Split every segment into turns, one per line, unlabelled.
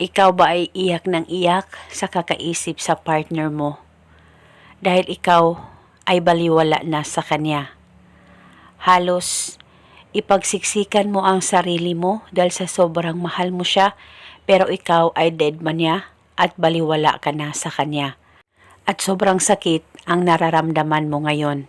Ikaw ba ay iyak ng iyak sa kakaisip sa partner mo? Dahil ikaw ay baliwala na sa kanya. Halos ipagsiksikan mo ang sarili mo dahil sa sobrang mahal mo siya pero ikaw ay dead man niya at baliwala ka na sa kanya. At sobrang sakit ang nararamdaman mo ngayon.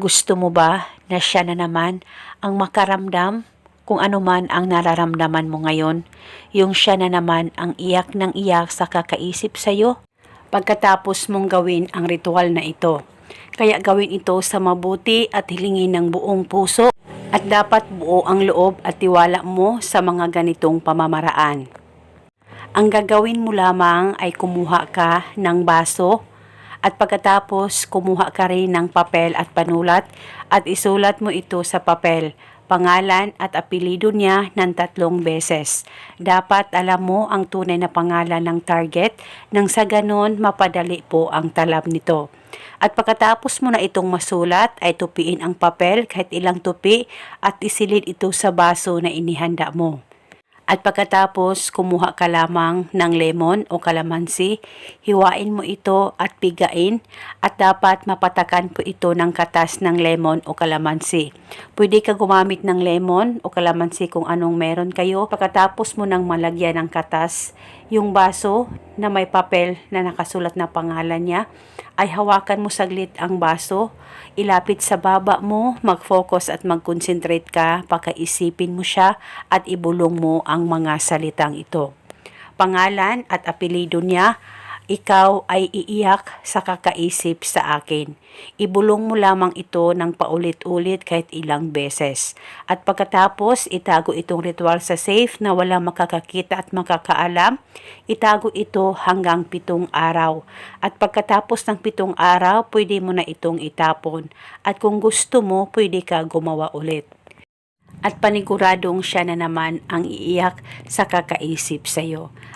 Gusto mo ba na siya na naman ang makaramdam kung ano man ang nararamdaman mo ngayon? Yung siya na naman ang iyak ng iyak sa kakaisip sa'yo? Pagkatapos mong gawin ang ritual na ito. Kaya gawin ito sa mabuti at hilingin ng buong puso at dapat buo ang loob at tiwala mo sa mga ganitong pamamaraan. Ang gagawin mo lamang ay kumuha ka ng baso at pagkatapos kumuha ka rin ng papel at panulat at isulat mo ito sa papel, pangalan at apelido niya ng tatlong beses. Dapat alam mo ang tunay na pangalan ng target nang sa ganon mapadali po ang talab nito. At pagkatapos mo na itong masulat ay tupiin ang papel kahit ilang tupi at isilid ito sa baso na inihanda mo. At pagkatapos, kumuha ka lamang ng lemon o kalamansi, hiwain mo ito at pigain at dapat mapatakan po ito ng katas ng lemon o kalamansi. Pwede ka gumamit ng lemon o kalamansi kung anong meron kayo. Pagkatapos mo nang malagyan ng katas, yung baso na may papel na nakasulat na pangalan niya, ay hawakan mo saglit ang baso, ilapit sa baba mo, mag-focus at mag-concentrate ka, pakaisipin mo siya at ibulong mo ang mga salitang ito. Pangalan at apelido niya, ikaw ay iiyak sa kakaisip sa akin. Ibulong mo lamang ito ng paulit-ulit kahit ilang beses. At pagkatapos, itago itong ritual sa safe na wala makakakita at makakaalam. Itago ito hanggang pitong araw. At pagkatapos ng pitong araw, pwede mo na itong itapon. At kung gusto mo, pwede ka gumawa ulit at paniguradong siya na naman ang iiyak sa kakaisip sa iyo.